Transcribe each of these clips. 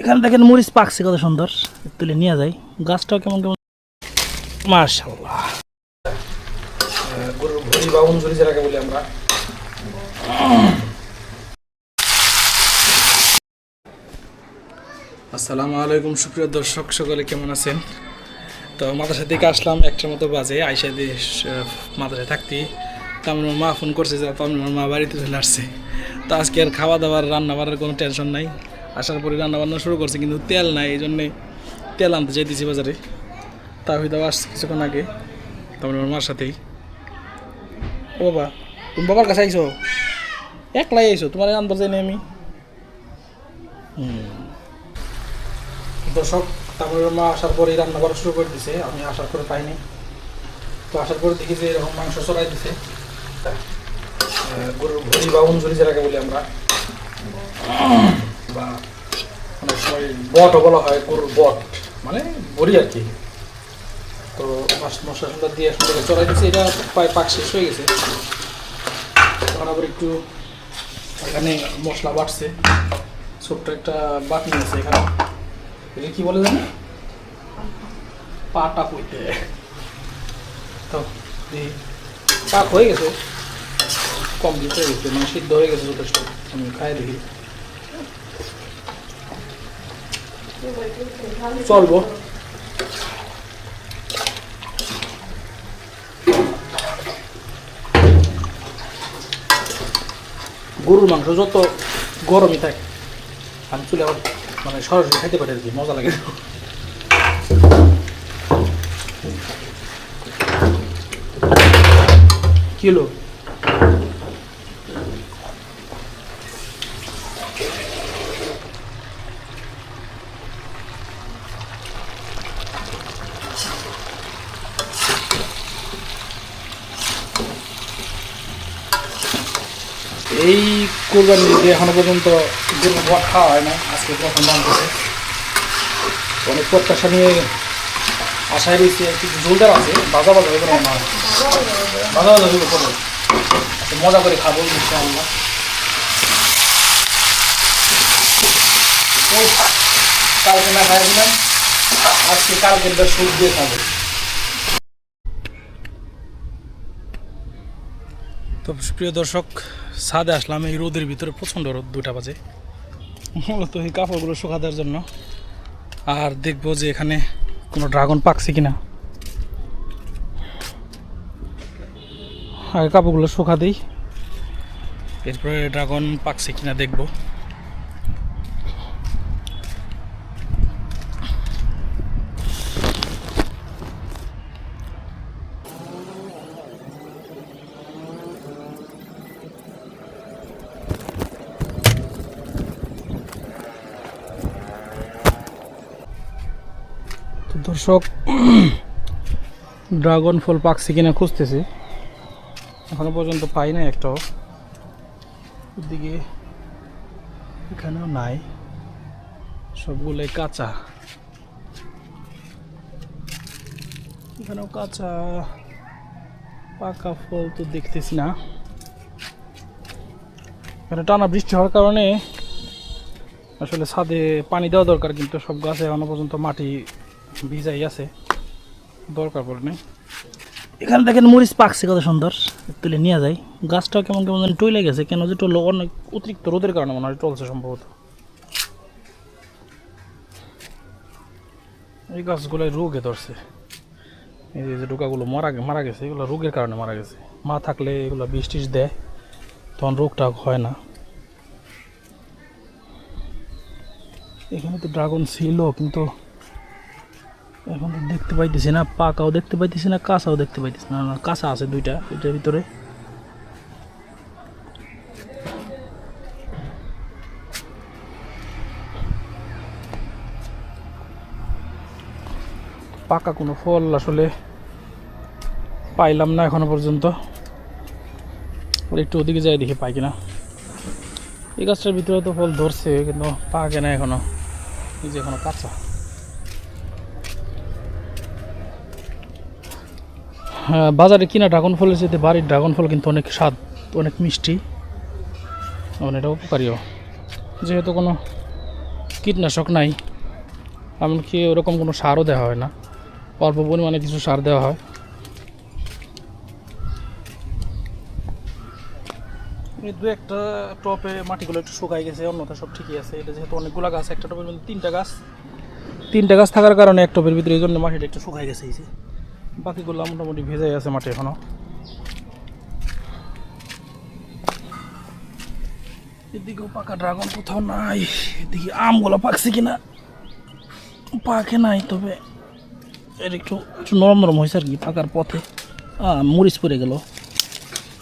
এখানে দেখেন মরিচ পাকছে, কত সুন্দর। তুলে নিয়ে যাই। গাছটাও কেমন কেমন মার্শাল্লাহ আমরা আসসালামু আলাইকুম, সুপ্রিয় দর্শক, সকলে কেমন আছেন? তো মাদ্রাসা থেকে আসলাম একটার মতো বাজে। আইসা দিয়ে মাদ্রাসায় থাকতে। তামিমার মা ফোন করছে যে তামিমার মা বাড়িতে চলে আসছে। তো আজকে আর খাওয়া দাওয়ার রান্না বান্নার কোনো টেনশন নাই। আসার পরে রান্না বান্না শুরু করছে, কিন্তু তেল নাই এই জন্যে তেল আনতে চাইতেছি বাজারে। তা হয়তো আসছে কিছুক্ষণ আগে তামিমার মার সাথেই। ও বাবা, তুমি বাবার কাছে আইছো? একলাই আইছো, তোমার আনতে যাইনি আমি। দর্শক, তারপরে মা আসার পরে রান্না করা শুরু করে দিছে, আমি আসার পরে পাইনি। তো আসার পরে দেখি যে এরকম মাংস চড়াই দিছে। গরুর ভুজি বা উনঝুরি যেটাকে বলি আমরা। বা অনেক সময় বটও বলা হয় গরুর বট মানে বড়ি আর কি। তো মাছ মশলা দিয়ে সুন্দর চড়াই দিছে এটা প্রায় পাক শেষ হয়ে গেছে। আবার একটু এখানে মশলা বাটছে ছোট্ট একটা বাটনি আছে এখানে। এটা কি বলে জানি পাটা কইতে তো পাক হয়ে গেছে। কমপ্লিট হয়ে গেছে মানে সিদ্ধ হয়ে গেছে যথেষ্ট। আমি খাই দেখি। চলবো। গরুর মাংস যত গরমই থাকে, আমি চলে আবার মানে সরাসরি খাইতে পারি আর কি, মজা লাগে। কিলো এই কোরবানি ঈদে এখনও পর্যন্ত গরুর খাওয়া হয় না। আজকে প্রথম বানতেছে অনেক প্রত্যাশা নিয়ে আশায় রয়েছে কিছু জোলদার আছে। বাজা বাজা হবে না। বাজা বাজা হবে করব আচ্ছা, মজা করে খাব ইনশাআল্লাহ। কালকে না খাই দিলাম। আজকে কালকে সুদ দিয়ে খাব। তো প্রিয় দর্শক ছাদে আসলাম, এই রোদের ভিতরে প্রচণ্ড রোদ দুটা বাজে। মূলত এই কাপড়গুলো শুকা দেওয়ার জন্য। আর দেখব যে এখানে কোনো ড্রাগন পাকছে কিনা। আগে কাপড়গুলো শুকা দিই। এরপরে ড্রাগন পাকছে কিনা দেখব। দর্শক, ড্রাগন ফল পাকছে কিনা খুঁজতেছি। এখনও পর্যন্ত পাই না একটাও ওদিকে এখানেও নাই। সবগুলোই কাঁচা। এখানেও কাঁচা। পাকা ফল তো দেখতেছি না। এখানে টানা বৃষ্টি হওয়ার কারণে আসলে ছাদে পানি দেওয়া দরকার, কিন্তু সব গাছে এখনও পর্যন্ত মাটি ভিজাই আছে। দরকার পড়ে নেই। এখানে দেখেন মরিচ পাকছে কত সুন্দর। তুলে নিয়ে যাই। গাছটা কেমন কেমন যেন টইলে গেছে। কেন যে টল অনেক অতিরিক্ত রোদের কারণে মনে হয় টলছে সম্ভবত। এই গাছগুলোয় রোগে ধরছে। এই যে ডোকাগুলো মারা মারা গেছে এগুলো রোগের কারণে মারা গেছে। মা থাকলে এগুলো বিষ টিষ দেয় তখন রোগটা হয় না। এখানে তো ড্রাগন ছিল কিন্তু এখন তো দেখতে পাইতেছি না, পাকাও দেখতে পাইতেছি না, কাঁচাও দেখতে পাইতেছি না, কাঁচা আছে দুইটা, দুইটার ভিতরে। পাকা কোনো ফল আসলে পাইলাম না এখনও পর্যন্ত। একটু ওদিকে যাই দেখি পাই কিনা। এই গাছটার ভিতরে তো ফল ধরছে, কিন্তু পাকে না এখনও। এই যে এখনও কাঁচা। বাজারে কিনা ড্রাগন ফলের সাথে বাড়ির ড্রাগন ফল কিন্তু অনেক স্বাদ, অনেক মিষ্টি। এবং এটা উপকারীও। যেহেতু কোনো কীটনাশক নাই, এমনকি ওরকম কোনো সারও দেওয়া হয় না। অল্প পরিমাণে কিছু সার দেওয়া হয়। দু একটা টপে মাটিগুলো একটু শুকাই গেছে, অন্যটা সব ঠিকই আছে। এটা যেহেতু অনেকগুলো গাছ, একটা টপের মধ্যে তিনটা গাছ। তিনটা গাছ থাকার কারণে এক টপের ভিতরে এই জন্য মাটিটা একটু শুকাই গেছে, এই যে। বাকিগুলো মোটামুটি ভেজে আছে মাটি এখনও। এদিকেও পাকা ড্রাগন কোথাও নাই, এদিকে আমগুলো পাকছে কিনা? পাকে নাই তবে। এর একটু একটু নরম নরম হয়েছে আর কি পাকার পথে। মরিচ পড়ে গেল।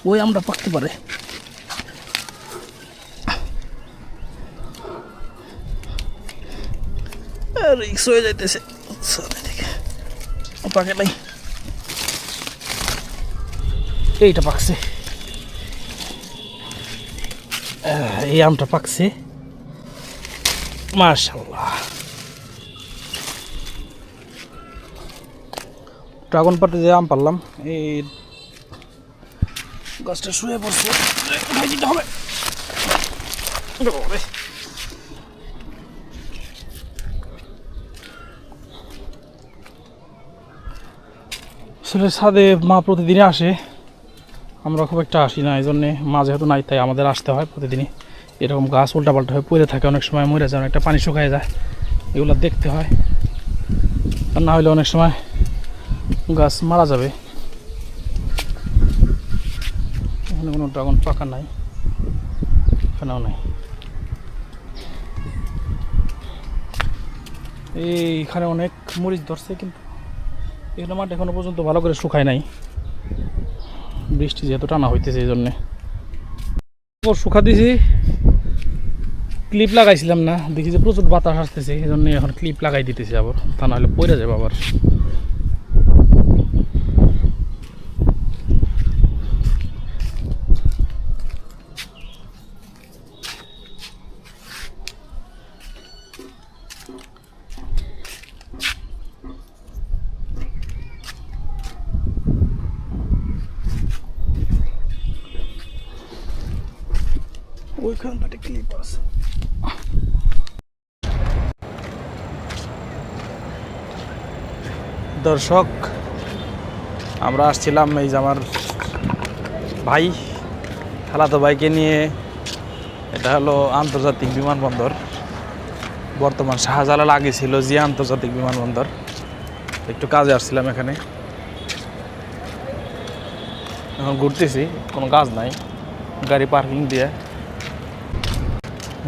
ওই আমটা পাকতে পারে। রিক্স হয়ে যাইতেছে। পাকে নাই। এইটা পাকছে। এই আমটা পাকছে। মার্শাল্লাহ ড্রাগন পাতে যে আম পারলাম, এই গাছটা শুয়ে পড়ছে। দিতে হবে। ছাদে মা প্রতিদিনই আসে। আমরা খুব একটা আসি না এই জন্যে মা যেহেতু নাই, তাই আমাদের আসতে হয় প্রতিদিনই। এরকম গাছ উল্টাপাল্টা হয়ে পড়ে থাকে, অনেক সময় মরে যায়, অনেকটা পানি শুকায় যায়, এগুলো দেখতে হয়। আর না হলে অনেক সময় গাছ মারা যাবে। এখানে কোনো ড্রাগন পাকা নাই, এখানেও নাই। এইখানে অনেক মরিচ ধরছে, কিন্তু এখানে মাঠ এখনও পর্যন্ত ভালো করে শুকায় নাই। বৃষ্টি যেহেতু টানা হইতেছে এই জন্যে। শুকা দিছি। ক্লিপ লাগাইছিলাম না, দেখি যে প্রচুর বাতাস আসতেছে, এই জন্য এখন ক্লিপ লাগাই দিতেছি আবার। তা নাহলে পড়ে যাবে আবার। দর্শক, আমরা আসছিলাম এই যে আমার ভাই, খালাতো ভাইকে নিয়ে। এটা হলো আন্তর্জাতিক বিমানবন্দর। বর্তমান শাহজালাল আগে ছিল জিয়া আন্তর্জাতিক বিমানবন্দর। একটু কাজে আসছিলাম এখানে। এখন ঘুরতেছি, কোনো কাজ নাই। গাড়ি পার্কিং দিয়ে।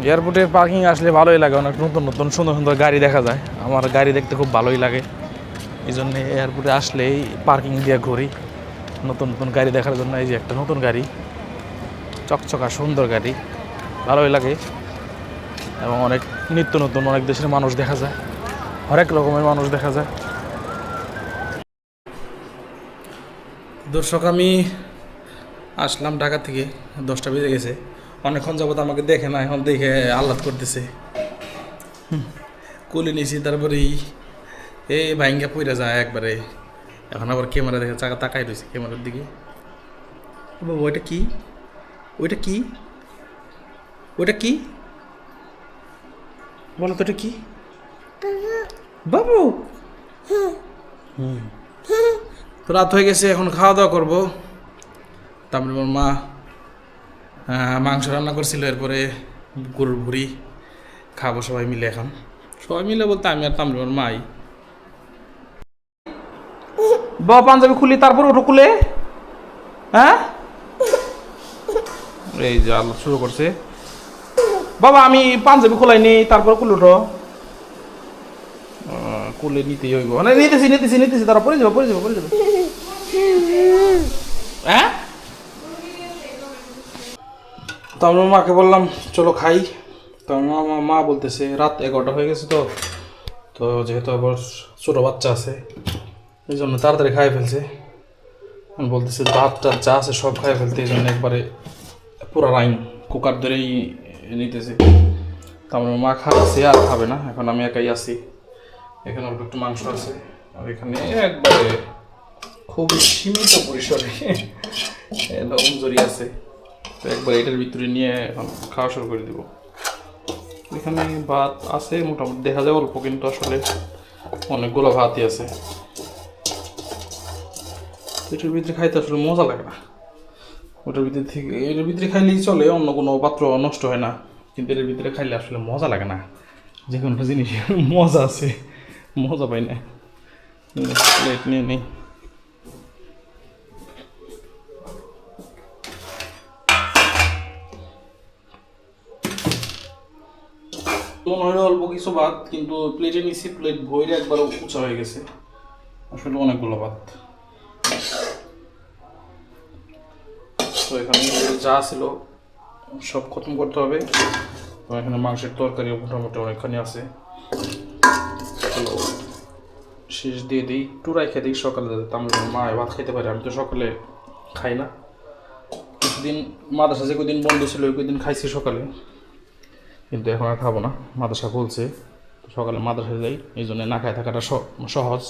এয়ারপোর্টের পার্কিং আসলে ভালোই লাগে, অনেক নতুন নতুন, সুন্দর সুন্দর গাড়ি দেখা যায়। আমার গাড়ি দেখতে খুব ভালোই লাগে। এই জন্য এয়ারপোর্টে আসলেই পার্কিং দিয়ে ঘুরি। নতুন নতুন গাড়ি দেখার জন্য এই যে একটা নতুন গাড়ি। চকচকা, সুন্দর গাড়ি। ভালোই লাগে। এবং অনেক নিত্য নতুন, অনেক দেশের মানুষ দেখা যায়। হরেক রকমের মানুষ দেখা যায়। দর্শক, আমি আসলাম ঢাকা থেকে। দশটা বেজে গেছে। অনেকক্ষণ যাবত আমাকে দেখে না, এখন দেখে আহ্লাদ করতেছে। কুলি নিছি তারপরেই এই ভাইঙ্গা পইরা যায় একবারে। এখন আবার ক্যামেরা দেখে চাকা তাকাই রয়েছে ক্যামেরার দিকে। বাবা, ওইটা কি? ওইটা কি? ওইটা কি? বলো তো কি? বাবু! রাত হয়ে গেছে, এখন খাওয়া দাওয়া করব। তারপরে আমার মা মাংস রান্না করছিল, এরপরে গরুর ভুড়ি খাব, সবাই মিলে এখন। সবাই মিলে বলতে আমি আর তামরিমার মাই। বাবা, পাঞ্জাবি খুলি, তারপর ওঠো খুলে। হ্যাঁ? এই যে আল্লাহ শুরু করছে। বাবা, আমি পাঞ্জাবি খোলাই নি তারপর খুলে ওঠো। খুলে নিতেই হইব। মানে নিতেছি নিতেছি নিতেছি, তারা পরে যাব পরে যাব পরে যাব। হ্যাঁ? তো আমার মাকে বললাম, চলো খাই। তো আমার মা বলতেছে, রাত এগারোটা হয়ে গেছে তো। তো যেহেতু আবার ছোটো বাচ্চা আছে, এই জন্য তাড়াতাড়ি খাই ফেলছে। বলতেছে, ভাত টাত যা আছে সব খাই ফেলতে। এই জন্য একবারে পুরা রাইন কুকার ধরেই নিতেছে। তো আমার, মা খাচ্ছে, আর খাবে না। এখন আমি একাই আছি। এখানে অল্প একটু মাংস আছে। আর এখানে একবারে খুব সীমিত পরিসরে লবণ জড়ি আছে। একবার এটার ভিতরে নিয়ে এখন খাওয়া শুরু করে দিব। এখানে ভাত আছে, মোটামুটি দেখা যায় অল্প, কিন্তু আসলে অনেকগুলো ভাতই আছে। এটার ভিতরে খাইতে আসলে মজা লাগে না। ওটার ভিতরে থেকে এটার ভিতরে খাইলেই চলে, অন্য কোনো পাত্র নষ্ট হয় না। কিন্তু এর ভিতরে খাইলে আসলে মজা লাগে না। যে কোনো জিনিস মজা আছে। মজা পাই না। প্লেট নিয়ে নেই। মনে হলো অল্প কিছু ভাত, কিন্তু প্লেটে নিছি প্লেট ভরে একবার উঁচা হয়ে গেছে। আসলে অনেকগুলো ভাত। তো এখানে যা ছিল, সব খতম করতে হবে। তো এখানে মাংসের তরকারিও মোটামুটি অনেকখানি আছে। চলো, শেষ দিয়ে দিই। একটু রাইখে দিই, সকালে যাতে আমরা মা ভাত খাইতে পারি। আমি তো সকালে খাই না। কিছুদিন মাদ্রাসা যে কদিন বন্ধ ছিল, ওই কদিন খাইছি সকালে। কিন্তু এখন আর খাব না। মাদ্রাসা খুলছে। সকালে মাদ্রাসা যাই, এই জন্য না খায় থাকাটা সহজ।